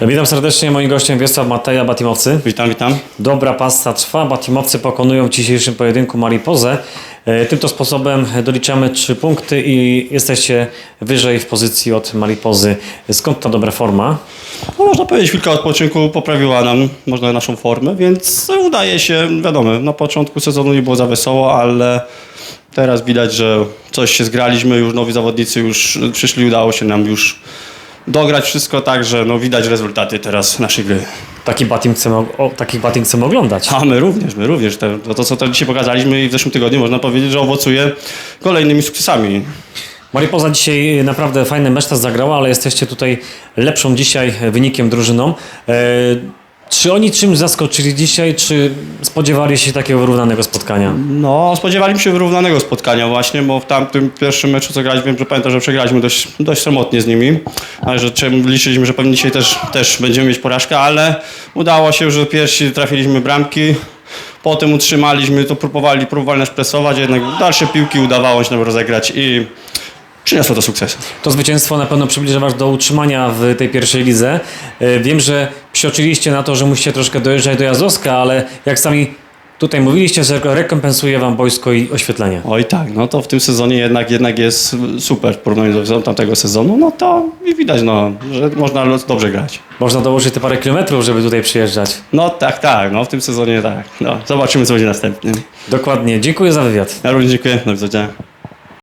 Witam serdecznie, moim gościem Wiesław Mateja, Batimowcy. Witam, witam. Dobra pasta trwa, Batimowcy pokonują w dzisiejszym pojedynku Maripozę. E, Tym to sposobem doliczamy trzy punkty i jesteście wyżej w pozycji od Maripozy. Skąd ta dobra forma? No, można powiedzieć, chwilka odpoczynku poprawiła nam można naszą formę, więc udaje się, wiadomo, na początku sezonu nie było za wesoło, ale teraz widać, że coś się zgraliśmy, już nowi zawodnicy już przyszli, udało się nam już dograć wszystko, także no, widać rezultaty teraz naszej gry. Taki batting chcemy, o, takich batting chcemy oglądać. A my również, my również. Te, to, to, co to dzisiaj pokazaliśmy i w zeszłym tygodniu, można powiedzieć, że owocuje kolejnymi sukcesami. Maripoza dzisiaj naprawdę fajny mecz zagrała, ale jesteście tutaj lepszą dzisiaj wynikiem drużyną. E, Czy oni czymś zaskoczyli dzisiaj, czy spodziewali się takiego wyrównanego spotkania? No, spodziewaliśmy się wyrównanego spotkania właśnie, bo w tamtym pierwszym meczu, co graliśmy, wiem, że pamiętam, że przegraliśmy dość, dość samotnie z nimi. Ale że czym liczyliśmy, że pewnie dzisiaj też, też będziemy mieć porażkę, ale udało się, że pierwsi trafiliśmy bramki, potem utrzymaliśmy, to próbowali, próbowali nas presować, jednak dalsze piłki udawało się nam rozegrać i przyniosło to sukces. To zwycięstwo na pewno przybliża Was do utrzymania w tej pierwszej lidze. E, Wiem, że psioczyliście na to, że musicie troszkę dojeżdżać do Jazowska, ale jak sami tutaj mówiliście, że rekompensuje Wam boisko i oświetlenie. Oj tak, no to w tym sezonie jednak, jednak jest super w porównaniu do sezonu tamtego sezonu, no to widać, no, że można dobrze grać. Można dołożyć te parę kilometrów, żeby tutaj przyjeżdżać. No tak, tak, no w tym sezonie tak. No, zobaczymy co będzie następnym. Dokładnie. Dziękuję za wywiad. Ja również dziękuję, do widzenia.